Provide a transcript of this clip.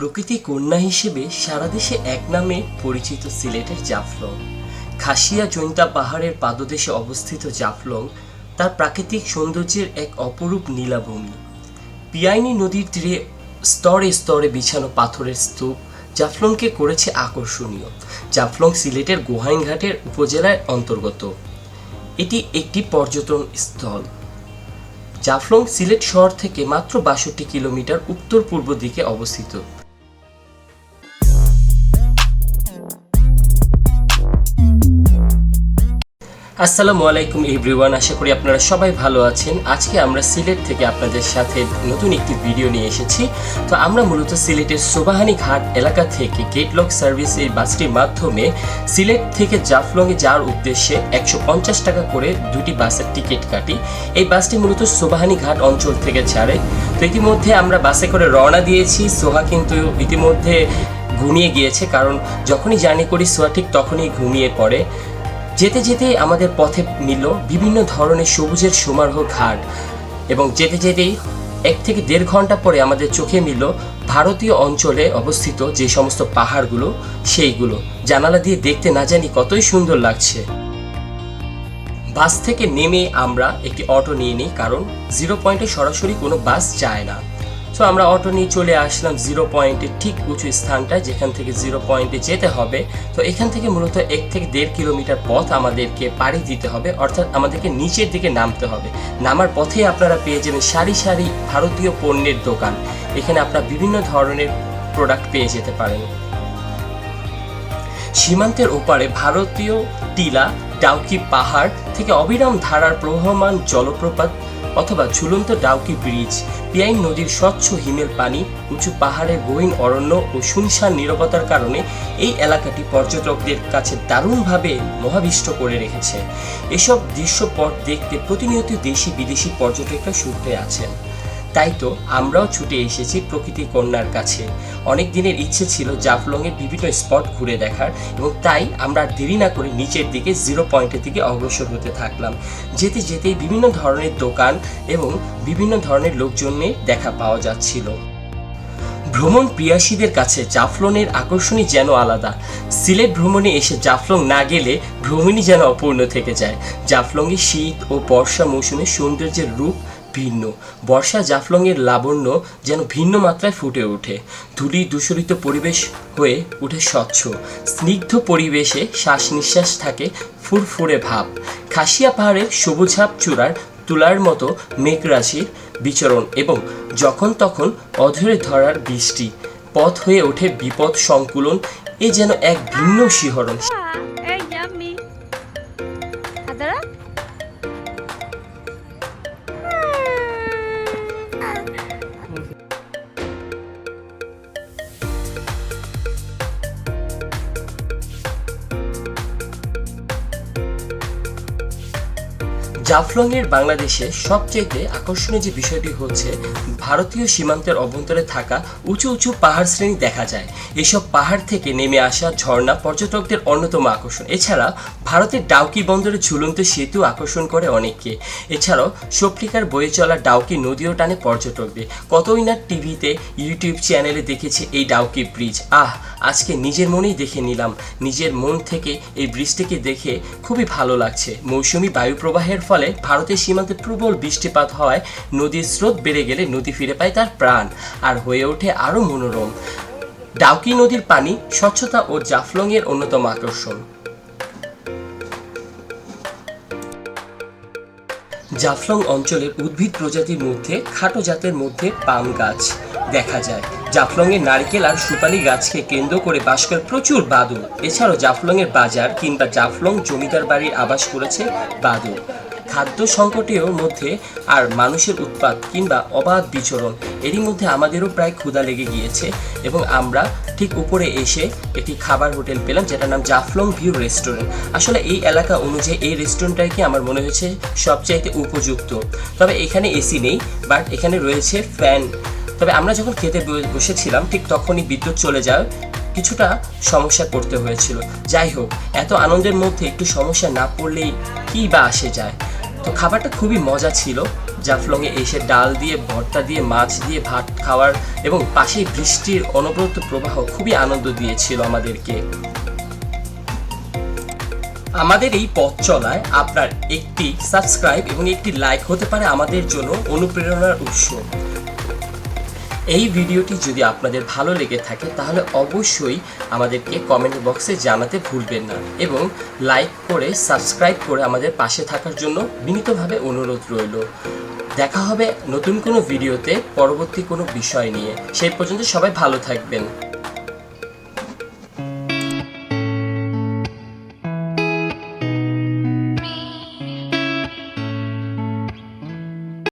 প্রকৃতি কন্যা হিসেবে সারা দেশে এক নামে পরিচিত সিলেটের জাফলং। খাসিয়া জৈন্তা পাহাড়ের পাদদেশে অবস্থিত জাফলং তার প্রাকৃতিক সৌন্দর্যের এক অপরূপ নীলাভূমি। পিয়াইনি নদীর তীরে স্তরে স্তরে বিছানো পাথরের স্তূপ জাফলংকে করেছে আকর্ষণীয়। জাফলং সিলেটের গোহাইনঘাটের উপজেলার অন্তর্গত। এটি একটি পর্যটন স্থল। জাফলং সিলেট শহর থেকে মাত্র বাষট্টি কিলোমিটার উত্তর পূর্ব দিকে অবস্থিত। আসসালামু আলাইকুম এভরিওয়ান, আশা করি আপনারা সবাই ভালো আছেন। আজকে আমরা সিলেট থেকে আপনাদের সাথে নতুন একটি ভিডিও নিয়ে এসেছি। তো আমরা মূলত সিলেটের সোবাহানি ঘাট এলাকা থেকে গেটলক সার্ভিস এই বাসটির মাধ্যমে সিলেট থেকে জাফলংয়ে যাওয়ার উদ্দেশ্যে একশো পঞ্চাশ টাকা করে দুটি বাসের টিকিট কাটি। এই বাসটি মূলত সোবাহানি ঘাট অঞ্চল থেকে ছাড়ে। তো ইতিমধ্যে আমরা বাসে করে রওনা দিয়েছি। সোহা কিন্তু ইতিমধ্যে ঘুমিয়ে গিয়েছে, কারণ যখনই জার্নি করি সোহা ঠিক তখনই ঘুমিয়ে পড়ে। যেতে যেতে আমাদের পথে মিলল বিভিন্ন ধরনের সবুজের সমারোহ ঘাট এবং যেতে যেতেই এক থেকে দেড় ঘণ্টা পরে আমাদের চোখে মিলল ভারতীয় অঞ্চলে অবস্থিত যে সমস্ত পাহাড়গুলো, সেইগুলো। জানালা দিয়ে দেখতে না জানি কতই সুন্দর লাগছে। বাস থেকে নেমে আমরা একটি অটো নিয়ে নিই কারণ জিরো পয়েন্টে সরাসরি কোনো বাস যায় না। তো আমরা অটো নিয়ে চলে আসলাম জিরো পয়েন্টের ঠিক উঁচু স্থানটা যেখান থেকে জিরো পয়েন্টে যেতে হবে। তো এখান থেকে মূলত এক থেকে দেড় কিলোমিটার পথ আমাদেরকে পাড়ি দিতে হবে, অর্থাৎ আমাদেরকে নিচের দিকে নামতে হবে। নামার পথে আপনারা পেয়ে যাবেন সারি সারি ভারতীয় পণ্যের দোকান। এখানে আপনারা বিভিন্ন ধরনের প্রোডাক্ট পেয়ে যেতে পারেন। সীমান্তের ওপারে ভারতীয় টিলা, ডাউকি পাহাড় থেকে অবিরাম ধারার প্রবহমান জলপ্রপাত অথবা ঝুলন্ত ডাউকি ব্রিজ পিয়াইন নদীর স্বচ্ছ হিমেল পানি, উঁচু পাহাড়ের গহীন অরণ্য ও শুনশান নীরবতার কারণে এই এলাকাটি পর্যটকদের কাছে দারুণভাবে মহাবিষ্ট করে রেখেছে। এসব দৃশ্যপট দেখতে প্রতিনিয়ত দেশি বিদেশি পর্যটকরা ছুটে আছেন। তাই তো আমরাও ছুটে এসেছি প্রকৃতি কন্যার কাছে। অনেক দিনের ইচ্ছে ছিল জাফলংয়ের বিভিন্ন স্পট ঘুরে দেখার এবং তাই আমরা দেরি না করে নিচের দিকে জিরো পয়েন্টের দিকে অগ্রসর হতে থাকলাম। যেতে যেতেই বিভিন্ন ধরনের দোকান এবং বিভিন্ন ধরনের লোকজনের দেখা পাওয়া যাচ্ছিল। ভ্রমণ প্রিয়াসীদের কাছে জাফলনের আকর্ষণই যেন আলাদা। সিলেট ভ্রমণে এসে জাফলং না গেলে ভ্রমণই যেন অপূর্ণ থেকে যায়। জাফলংয়ে শীত ও বর্ষা মৌসুমে সৌন্দর্যের রূপ ভিন্ন। বর্ষা জাফলংয়ের লাবণ্য যেন ভিন্ন মাত্রায় ফুটে ওঠে। ধূলি দূষরিত পরিবেশ হয়ে উঠে স্বচ্ছ। স্নিগ্ধ পরিবেশে শ্বাস নিঃশ্বাস থাকে ফুরফুরে ভাব। খাসিয়া পাহাড়ের সবুজাভ চূড়ার তুলার মতো মেঘরাশির বিচরণ এবং যখন তখন অধরে ধরার বৃষ্টি। পথ হয়ে ওঠে বিপদ সংকুলন, এ যেন এক ভিন্ন শিহরণ। জাফলংয়ের বাংলাদেশে সবচেয়ে আকর্ষণীয় যে বিষয়টি হচ্ছে, ভারতীয় সীমান্তের অভ্যন্তরে থাকা উঁচু উঁচু পাহাড় শ্রেণি দেখা যায়। এসব পাহাড় থেকে নেমে আসা ঝর্ণা পর্যটকদের অন্যতম আকর্ষণ। এছাড়া ভারতের ডাউকি বন্দরে ঝুলন্ত সেতু আকর্ষণ করে অনেককে। এছাড়াও সফ্রিকার বয়ে চলা ডাউকি নদীও টানে পর্যটকদের। কতই না টিভিতে, ইউটিউব চ্যানেলে দেখেছি এই ডাউকি ব্রিজ। আহ, আজকে নিজের মনেই দেখে নিলাম। নিজের মন থেকে এই ব্রিজটিকে দেখে খুবই ভালো লাগছে। মৌসুমি বায়ু প্রবাহের ফলে ভারতের সীমান্তে প্রবল বৃষ্টিপাত হওয়ায় নদীর স্রোত বেড়ে গেলে নদী ফিরে পায় তার প্রাণ আর হয়ে ওঠে আরও মনোরম। ডাউকি নদীর পানি, স্বচ্ছতা ও জাফলংয়ের অন্যতম আকর্ষণ। জাফলং অঞ্চলের উদ্ভিদ প্রজাতির মধ্যে খাটো জাতের মধ্যে পাম গাছ দেখা যায়। জাফলংয়ের নারকেল আর সুপালি গাছকে কেন্দ্র করে বাস করে প্রচুর বাদুড়। এছাড়াও জাফলংয়ের বাজার কিংবা জাফলং জমিদার বাড়ির আবাস করেছে বাদুড়। খাদ্য সংকটের মধ্যে আর মানুষের উৎপাত কিংবা অবাধ বিচরণ, এরই মধ্যে আমাদেরও প্রায় ক্ষুধা লেগে গিয়েছে এবং আমরা ঠিক উপরে এসে একটি খাবার হোটেল পেলাম যেটার নাম জাফলং ভিউ রেস্টুরেন্ট। আসলে এই এলাকা অনুযায়ী এই রেস্টুরেন্টটাই কি আমার মনে হয়েছে সবচাইতে উপযুক্ত। তবে এখানে এসি নেই, বাট এখানে রয়েছে ফ্যান। তবে আমরা যখন খেতে বসেছিলাম, ঠিক তখনই বিদ্যুৎ চলে যায় কিছুটা সমস্যা পড়তে হয়েছিল। যাই হোক, এত আনন্দের মধ্যে একটু সমস্যা না পড়লেই কী বা আসে যায়? তো খাবারটা খুবই মজা ছিল জাফলংয়ে এসে ডাল দিয়ে, ভর্তা দিয়ে, মাছ দিয়ে, ভাত খাওয়ার এবং পাশেই বৃষ্টির অনবরত প্রবাহ খুবই আনন্দ দিয়েছিল আমাদেরকে। আমাদের এই পথ চলায় আপনার একটি সাবস্ক্রাইব এবং একটি লাইক হতে পারে আমাদের জন্য অনুপ্রেরণার উৎস। এই ভিডিওটি যদি আপনাদের ভালো লেগে থাকে, তাহলে অবশ্যই আমাদেরকে কমেন্ট বক্সে জানাতে ভুলবেন না এবং লাইক করে সাবস্ক্রাইব করে আমাদের পাশে থাকার জন্য বিনীতভাবে অনুরোধ রইল। দেখা হবে নতুন কোনো ভিডিওতে, পরবর্তী কোনো বিষয় নিয়ে। সেই পর্যন্ত সবাই ভালো থাকবেন।